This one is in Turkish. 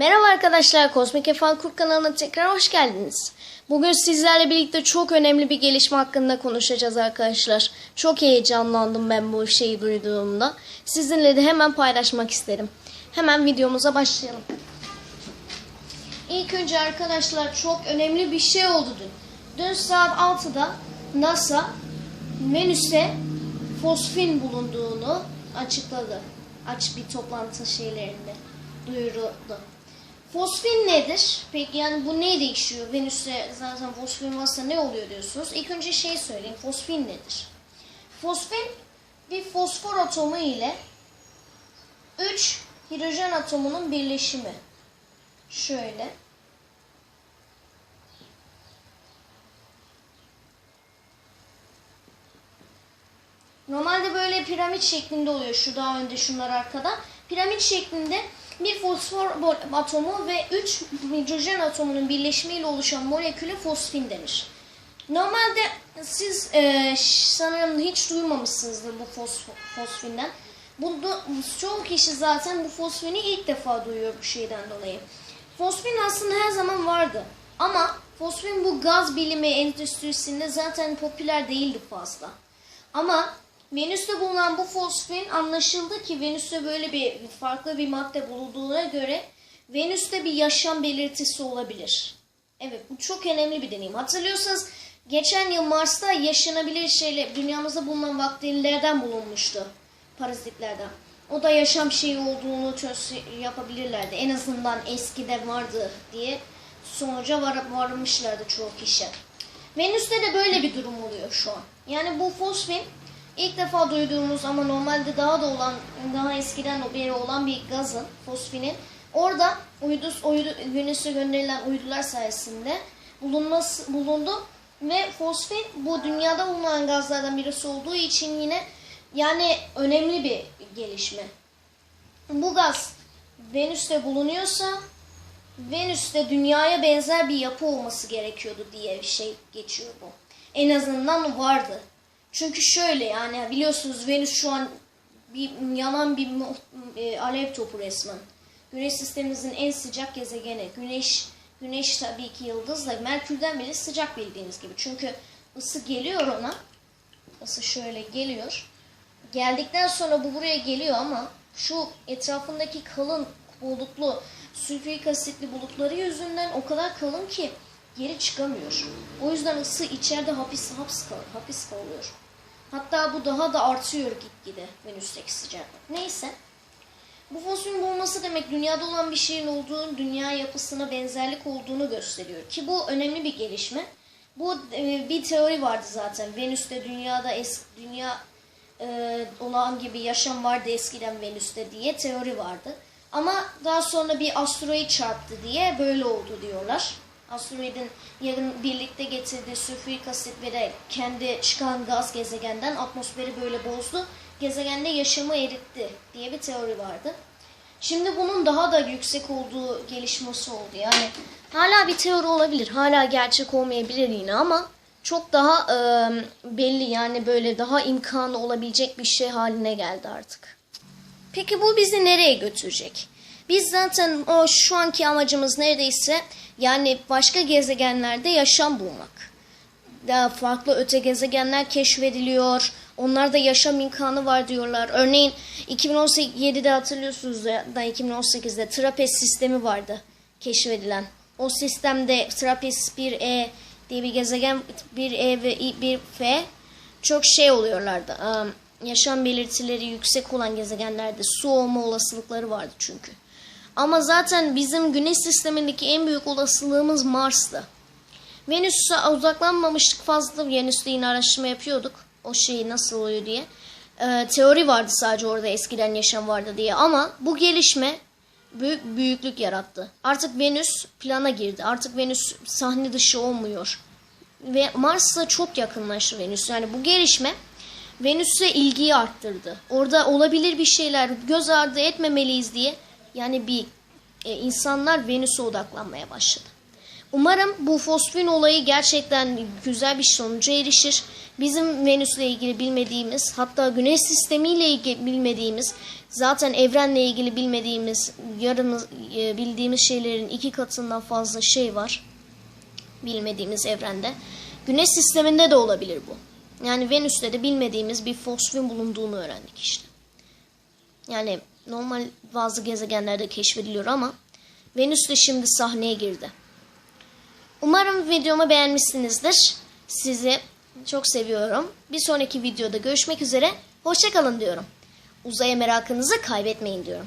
Merhaba arkadaşlar, Kozmik Efan Kurt kanalına tekrar hoş geldiniz. Bugün sizlerle birlikte çok önemli bir gelişme hakkında konuşacağız arkadaşlar. Çok heyecanlandım ben bu şeyi duyduğumda. Sizinle de hemen paylaşmak isterim. Hemen videomuza başlayalım. İlk önce arkadaşlar çok önemli bir şey oldu dün. Dün saat 6'da NASA Venüs'te fosfin bulunduğunu açıkladı. Aç bir toplantı şeylerinde duyuruldu. Fosfin nedir? Peki yani bu ne değişiyor? Venüs'te zaten fosfin varsa ne oluyor diyorsunuz. İlk önce şey söyleyeyim. Fosfin nedir? Fosfin bir fosfor atomu ile 3 hidrojen atomunun birleşimi. Şöyle. Normalde böyle piramit şeklinde oluyor. Şu daha önde şunlar arkada. Piramit şeklinde bir fosfor atomu ve 3 hidrojen atomunun birleşimiyle oluşan moleküle fosfin denir. Normalde siz e, sanırım hiç duymamışsınızdır bu fosfo- fosfinden. Bunu, çoğu kişi zaten bu fosfini ilk defa duyuyor bu şeyden dolayı. Fosfin aslında her zaman vardı. Ama fosfin bu gaz bilimi endüstrisinde zaten popüler değildi fazla. Ama Venüs'te bulunan bu fosfin anlaşıldı ki Venüs'te böyle bir farklı bir madde bulunduğuna göre Venüs'te bir yaşam belirtisi olabilir. Evet bu çok önemli bir deneyim. Hatırlıyorsanız geçen yıl Mars'ta yaşanabilir şeyler dünyamızda bulunan bakterilerden bulunmuştu. Parazitlerden. O da yaşam şeyi olduğunu çöz yapabilirlerdi. En azından eskide vardı diye sonuca var varmışlardı çoğu kişi. Venüs'te de böyle bir durum oluyor şu an. Yani bu fosfin ilk defa duyduğumuz ama normalde daha da olan, daha eskiden beri olan bir gazın, fosfinin orada uydu, uydu, Venüs'e gönderilen uydular sayesinde bulunması, bulundu ve fosfin bu dünyada bulunan gazlardan birisi olduğu için yine yani önemli bir gelişme. Bu gaz Venüs'te bulunuyorsa Venüs'te dünyaya benzer bir yapı olması gerekiyordu diye bir şey geçiyor bu. En azından vardı. Çünkü şöyle yani biliyorsunuz Venüs şu an bir yanan bir e, alev topu resmen. Güneş sistemimizin en sıcak gezegeni. Güneş Güneş tabii ki yıldız Merkür'den bile sıcak bildiğiniz gibi. Çünkü ısı geliyor ona. Isı şöyle geliyor. Geldikten sonra bu buraya geliyor ama şu etrafındaki kalın bulutlu sülfürik asitli bulutları yüzünden o kadar kalın ki geri çıkamıyor. O yüzden ısı içeride hapis hapis kal hapis kalıyor. Hatta bu daha da artıyor gitgide Venüs'teki sıcaklık. Neyse. Bu fosforun bulunması demek dünyada olan bir şeyin olduğunu, dünya yapısına benzerlik olduğunu gösteriyor. Ki bu önemli bir gelişme. Bu e, bir teori vardı zaten. Venüs'te dünyada es dünya e, olan gibi yaşam vardı eskiden Venüs'te diye teori vardı. Ama daha sonra bir asteroid çarptı diye böyle oldu diyorlar. Asteroidin yarın birlikte getirdiği sülfürik asit ve kendi çıkan gaz gezegenden atmosferi böyle bozdu. Gezegende yaşamı eritti diye bir teori vardı. Şimdi bunun daha da yüksek olduğu gelişmesi oldu. Yani hala bir teori olabilir. Hala gerçek olmayabilir yine ama çok daha e, belli yani böyle daha imkanı olabilecek bir şey haline geldi artık. Peki bu bizi nereye götürecek? Biz zaten o şu anki amacımız neredeyse yani başka gezegenlerde yaşam bulmak. Daha farklı öte gezegenler keşfediliyor. Onlarda yaşam imkanı var diyorlar. Örneğin 2017'de hatırlıyorsunuz da 2018'de Trapez sistemi vardı keşfedilen. O sistemde Trapez 1E diye bir gezegen 1E ve 1F çok şey oluyorlardı. Am, Yaşam belirtileri yüksek olan gezegenlerde su olma olasılıkları vardı çünkü. Ama zaten bizim güneş sistemindeki en büyük olasılığımız Mars'tı. Venüs'e uzaklanmamıştık fazla. Venüs'te yine araştırma yapıyorduk. O şeyi nasıl oluyor diye. Ee, teori vardı sadece orada eskiden yaşam vardı diye. Ama bu gelişme büyük büyüklük yarattı. Artık Venüs plana girdi. Artık Venüs sahne dışı olmuyor. Ve Mars'a çok yakınlaştı Venüs. Yani bu gelişme Venüs'e ilgiyi arttırdı. Orada olabilir bir şeyler göz ardı etmemeliyiz diye yani bir e, insanlar Venüs'e odaklanmaya başladı. Umarım bu fosfin olayı gerçekten güzel bir sonuca erişir. Bizim Venüs'le ilgili bilmediğimiz, hatta Güneş sistemiyle ilgili bilmediğimiz, zaten evrenle ilgili bilmediğimiz, yarımız e, bildiğimiz şeylerin iki katından fazla şey var. Bilmediğimiz evrende. Güneş sisteminde de olabilir bu. Yani Venüs'te de bilmediğimiz bir fosfin bulunduğunu öğrendik işte. Yani normal bazı gezegenlerde keşfediliyor ama Venüs de şimdi sahneye girdi. Umarım videomu beğenmişsinizdir. Sizi çok seviyorum. Bir sonraki videoda görüşmek üzere. Hoşçakalın diyorum. Uzaya merakınızı kaybetmeyin diyorum.